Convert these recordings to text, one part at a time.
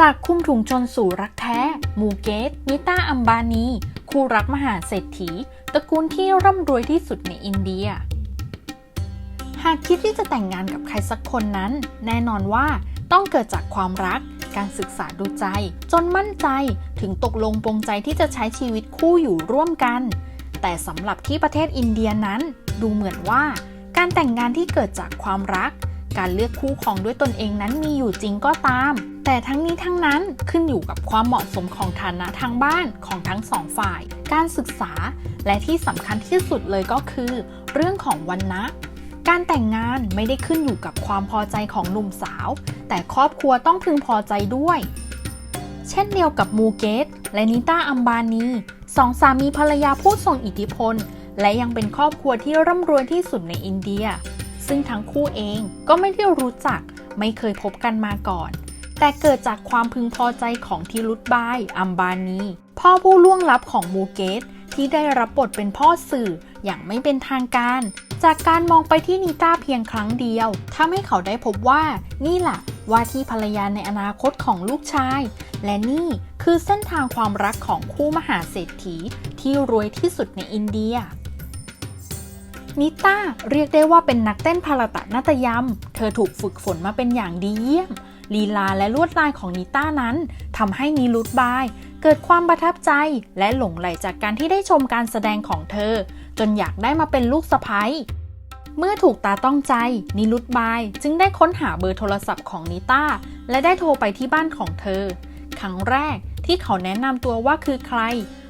จากคุมถุงชนสู่รักแท้ มูเกต นิต้าอัมบานี คู่รักมหาเศรษฐี ตระกูลที่ร่ำรวยที่สุดในอินเดีย หากคิดที่จะแต่งงานกับใครสักคนนั้น แน่นอนว่าต้องเกิดจากความรัก การศึกษาดูใจ จนมั่นใจ ถึงตกลงปรงใจที่จะใช้ชีวิตคู่อยู่ร่วมกัน แต่สำหรับที่ประเทศอินเดียนั้น ดูเหมือนว่า การแต่งงานที่เกิดจากความรัก การเลือกคู่ครองด้วยตนเองนั้นมีอยู่จริงก็ตาม แต่ทั้งนี้ทั้งนั้นขึ้นอยู่กับความเหมาะสมของฐานะทางบ้านของทั้งสองฝ่าย การศึกษา และที่สำคัญที่สุดเลยก็คือ เรื่องของวันนะการแต่งงานไม่ได้ขึ้นอยู่กับความพอใจของหนุ่มสาว แต่ครอบครัวต้องพึงพอใจด้วย เช่นเดียวกับมูเกต และนิต้าอัมบานีสองสามีภรรยาผู้ทรงอิทธิพล และยังเป็นครอบครัวที่ร่ำรวยที่สุดในอินเดีย ซึ่งทั้งคู่เองก็ไม่ได้รู้จักไม่เคยพบกันมาก่อน แต่เกิดจากความพึงพอใจของทิรุตบาย อัมบานี พ่อผู้ล่วงลับของมูเกตที่ได้รับบทเป็นพ่อสื่ออย่างไม่เป็นทางการ จากการมองไปที่นิต้าเพียงครั้งเดียวทำให้เขาได้พบว่านี่แหละว่าที่ภรรยาในอนาคตของลูกชาย และนี่คือเส้นทางความรักของคู่มหาเศรษฐีที่รวยที่สุดในอินเดีย นิต้าเรียกได้ว่าเป็นนักเต้นพาราตะนาตยมเธอถูกฝึกฝนมาเป็นอย่างดีเยี่ยม ลีลาและลวดลายของนิต้านั้นทำให้นิรุตบาย เกิดความประทับใจและหลงไหลจากการที่ได้ชมการแสดงของเธอ จนอยากได้มาเป็นลูกสะใภ้เมื่อถูกตาต้องใจ นิรุตบายจึงได้ค้นหาเบอร์โทรศัพท์ของนิต้า และได้โทรไปที่บ้านของเธอ ครั้งแรกที่เขาแนะนำตัวว่าคือใคร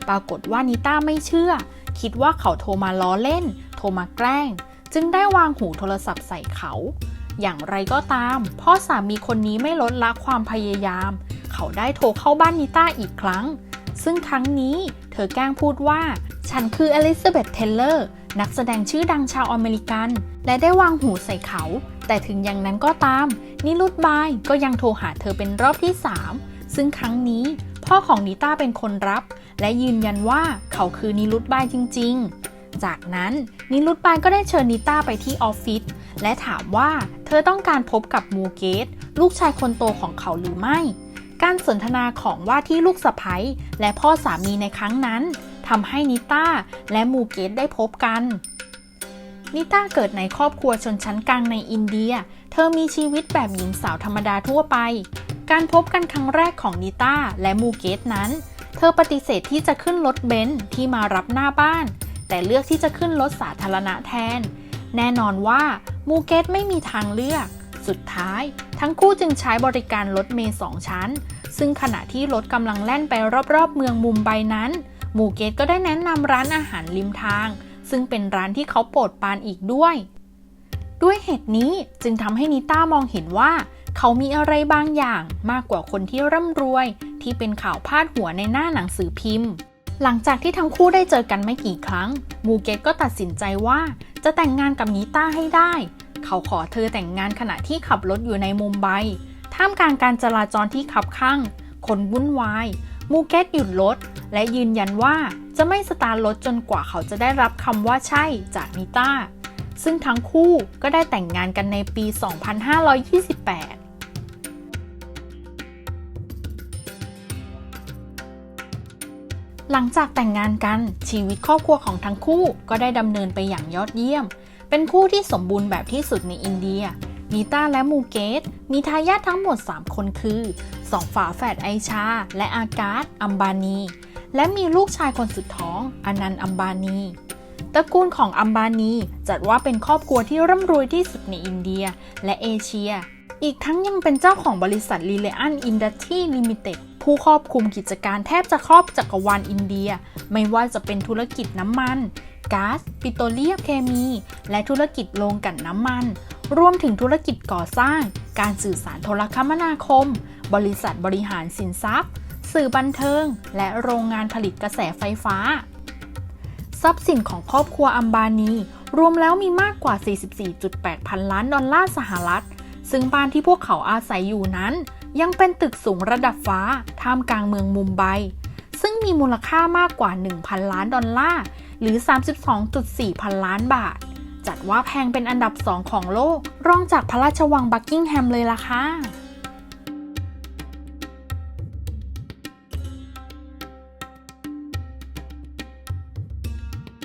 ปรากฏว่านิต้าไม่เชื่อ คิดว่าเขาโทรมาล้อเล่น รมาแกล้ง จึงได้วางหูโทรศัพท์ใส่เขา อย่างไรก็ตาม พ่อสามีคนนี้ไม่ลดละความพยายาม เขาได้โทรเข้าบ้านนิต้าอีกครั้ง ซึ่งครั้งนี้เธอแกล้งพูดว่า ฉันคืออลิซาเบธเทเลอร์นักแสดงชื่อดังชาวอเมริกัน และได้วางหูใส่เขา แต่ถึงอย่างนั้นก็ตาม นิรุตบายก็ยังโทรหาเธอเป็นรอบที่ 3 ซึ่งครั้งนี้พ่อของนิต้าเป็นคนรับ และยืนยันว่าเขาคือนิรุตบายจริง ๆ จากนั้นนิรุตบายก็ได้เชิญนิต้าไปที่ออฟฟิศและถามว่าเธอต้องการพบกับมูเกต ลูกชายคนโตของเขาหรือไม่ การสนทนาของว่าที่ลูกสะใภ้และพ่อสามีในครั้งนั้นทำให้นิต้าและมูเกตได้พบกัน นิต้าเกิดในครอบครัวชนชั้นกลางในอินเดีย เธอมีชีวิตแบบหญิงสาวธรรมดาทั่วไป การพบกันครั้งแรกของนิต้าและมูเกตนั้น เธอปฏิเสธที่จะขึ้นรถเบนซ์ที่มารับหน้าบ้าน แต่เลือกที่จะขึ้นรถสาธารณะแทน แน่นอนว่ามูเกตไม่มีทางเลือก สุดท้าย ทั้งคู่จึงใช้บริการรถเมล์สองชั้น ซึ่งขณะที่รถกำลังแล่นไปรอบๆ เมืองมุมไบนั้น มูเกตก็ได้แนะนำร้านอาหารริมทาง ซึ่งเป็นร้านที่เขาโปรดปรานอีกด้วย ด้วยเหตุนี้จึงทำให้นิต้ามองเห็นว่าเขามีอะไรบางอย่างมากกว่าคนที่ร่ำรวย ที่เป็นข่าวพาดหัวในหน้าหนังสือพิมพ์ หลังจากที่ทั้งคู่ได้เจอกันไม่กี่ครั้ง มูเกตก็ตัดสินใจว่าจะแต่งงานกับนิต้าให้ได้ เขาขอเธอแต่งงานขณะที่ขับรถอยู่ในมุมไบ ท่ามกลางการจราจรที่ขับข้าง คนวุ่นวาย มูเกตหยุดรถและยืนยันว่าจะไม่สตาร์ทรถจนกว่าเขาจะได้รับคำว่าใช่จากนิต้า ซึ่งทั้งคู่ก็ได้แต่งงานกันในปี 2528 หลังจากแต่งงานกันชีวิตครอบครัวของทั้งคู่ก็ได้ดำเนินไปอย่างยอดเยี่ยม เป็นคู่ที่สมบูรณ์แบบที่สุดในอินเดียนิต้าและมูเกต มีทายาททั้งหมด 3 คนคือ 2 ฝาแฝดไอชา และอากาศอัมบานี และมีลูกชายคนสุดท้องอนันต์อัมบานีตระกูลของอัมบานีจัดว่าเป็นครอบครัวที่ร่ำรวยที่สุดในอินเดียและเอเชีย อีกทั้งยังเป็นเจ้าของบริษัท r e l i a n Industry Limited ผู้ครอบคลุมกิจการแทบจะครอบจักรวาลอินเดีย ไม่ว่าจะเป็นธุรกิจน้ำมันก๊าซปิโตรเลียมเคมี และธุรกิจโรงกลั่นน้ำมัน รวมถึงธุรกิจก่อสร้าง การสื่อสารโทรคมนาคม บริษัทบริหารสินทรัพย์ สื่อบันเทิง และโรงงานผลิตกระแสไฟฟ้า ทรัพย์สินของครอบครัวอัมบานี รวมแล้วมีมากกว่า 44.8 พันล้านดอลลาร์สหรัฐ ซึ่งบ้านที่พวกเขาอาศัยอยู่นั้น ยังเป็นตึกสูงระดับฟ้าท่ามกลางเมืองมุมไบ ซึ่งมีมูลค่ามากกว่า 1,000 ล้านดอลลาร์ หรือ 32.4 พันล้านบาท จัดว่าแพงเป็นอันดับสองของโลก รองจากพระราชวังบักกิ้งแฮมเลยล่ะค่ะ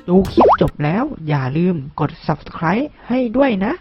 ดูคลิปจบแล้วอย่าลืมกด subscribe ให้ด้วยนะ